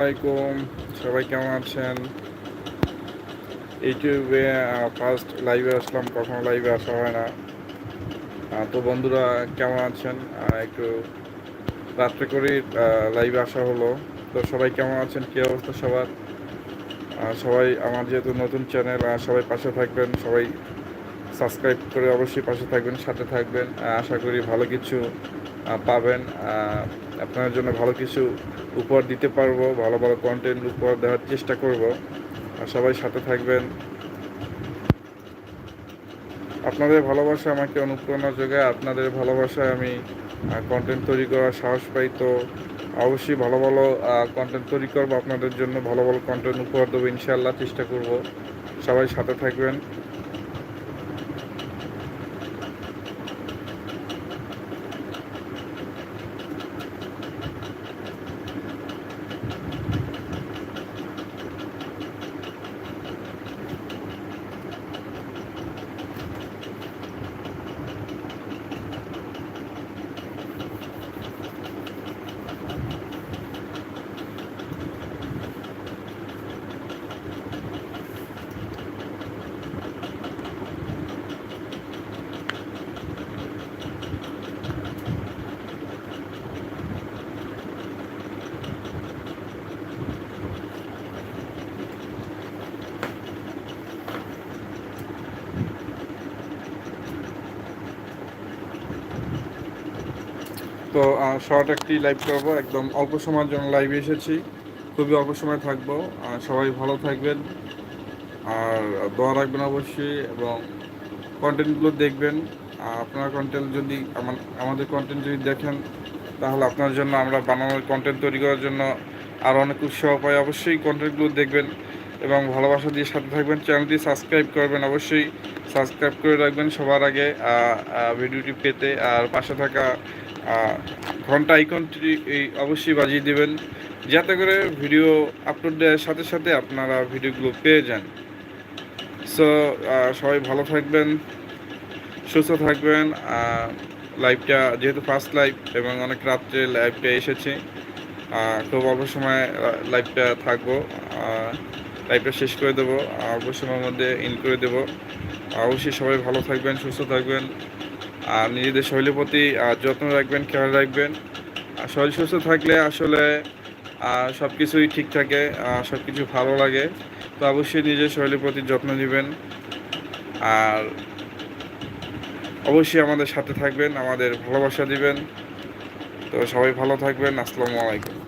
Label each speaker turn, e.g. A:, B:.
A: আসসালামাইকুম সবাই কেমন আছেন? ইউটিউবে ফার্স্ট লাইভে আসলাম, কখনো লাইভে আসা হয় না। তো বন্ধুরা, কেমন আছেন? একটু রাত্রে করেই লাইভে আসা হলো। তো সবাই কেমন আছেন? কী অবস্থা সবার? সবাই আমার যেহেতু নতুন চ্যানেল সবাই পাশে থাকবেন, সবাই সাবস্ক্রাইব করে অবশ্যই পাশে থাকবেন, সাথে থাকবেন। আশা করি ভালো কিছু পাবেন। আপনার জন্য ভালো কিছু উপহার দিতে পারব, ভালো ভালো কন্টেন্ট উপহার দেওয়ার চেষ্টা করব। আর সবাই সাথে থাকবেন। আপনাদের ভালোবাসা আমাকে অনুপ্রেরণা যোগায়, আপনাদের ভালোবাসায় আমি কন্টেন্ট তৈরি করার সাহস পাই। তো অবশ্যই ভালো ভালো কন্টেন্ট তৈরি করব, আপনাদের জন্য ভালো ভালো কন্টেন্ট উপহার দেবো, ইনশাআল্লাহ চেষ্টা করব। সবাই সাথে থাকবেন। তো শর্ট একটি লাইভ করব। একদম অল্প সময়ের জন্য লাইভে এসেছি। খুবই অল্প সময় থাকব। সবাই ভালো থাকবেন। আর দোয়া রাখবেন অবশ্যই এবং কন্টেন্টগুলো দেখবেন। আর আপনার কন্টেন্ট যদি আমাদের কন্টেন্ট যদি দেখেন, তাহলে আপনার জন্য আমরা বানানোর কন্টেন্ট তৈরি করার জন্য আরও অনেক উৎসাহ পাই। অবশ্যই কন্টেন্টগুলো দেখবেন এবং ভালোবাসা দিয়ে সাথে থাকবেন। চ্যানেলটি সাবস্ক্রাইব করবেন অবশ্যই। সাবস্ক্রাইব করে রাখবেন সবার আগে ভিডিওটি পেতে, আর পাশে থাকা ঘণ্টা আইকনটি এই অবশ্যই বাজিয়ে দেবেন, যাতে করে ভিডিও আপলোড দেওয়ার সাথে সাথে আপনারা ভিডিওগুলো পেয়ে যান। সো সবাই ভালো থাকবেন, সুস্থ থাকবেন লাইভটা যেহেতু ফার্স্ট লাইভ এবং অনেক রাত্রে লাইভটা এসেছে খুব অল্প সময় লাইভটা থাকব লাইভটা শেষ করে দেবো। অল্প সময়ের মধ্যে ইন করে দেবো। অবশ্যই সবাই ভালো থাকবেন, সুস্থ থাকবেন। আর নিজেদের শরীরের প্রতি যত্ন রাখবেন, খেয়াল রাখবেন। আর শরীর সুস্থ থাকলে আসলে সব কিছুই ঠিক থাকে সব কিছু ভালো লাগে। তো অবশ্যই নিজের শরীরের প্রতি যত্ন নেবেন। আর অবশ্যই আমাদের সাথে থাকবেন, আমাদের ভালোবাসা দিবেন। তো সবাই ভালো থাকবেন, আসসালামু আলাইকুম।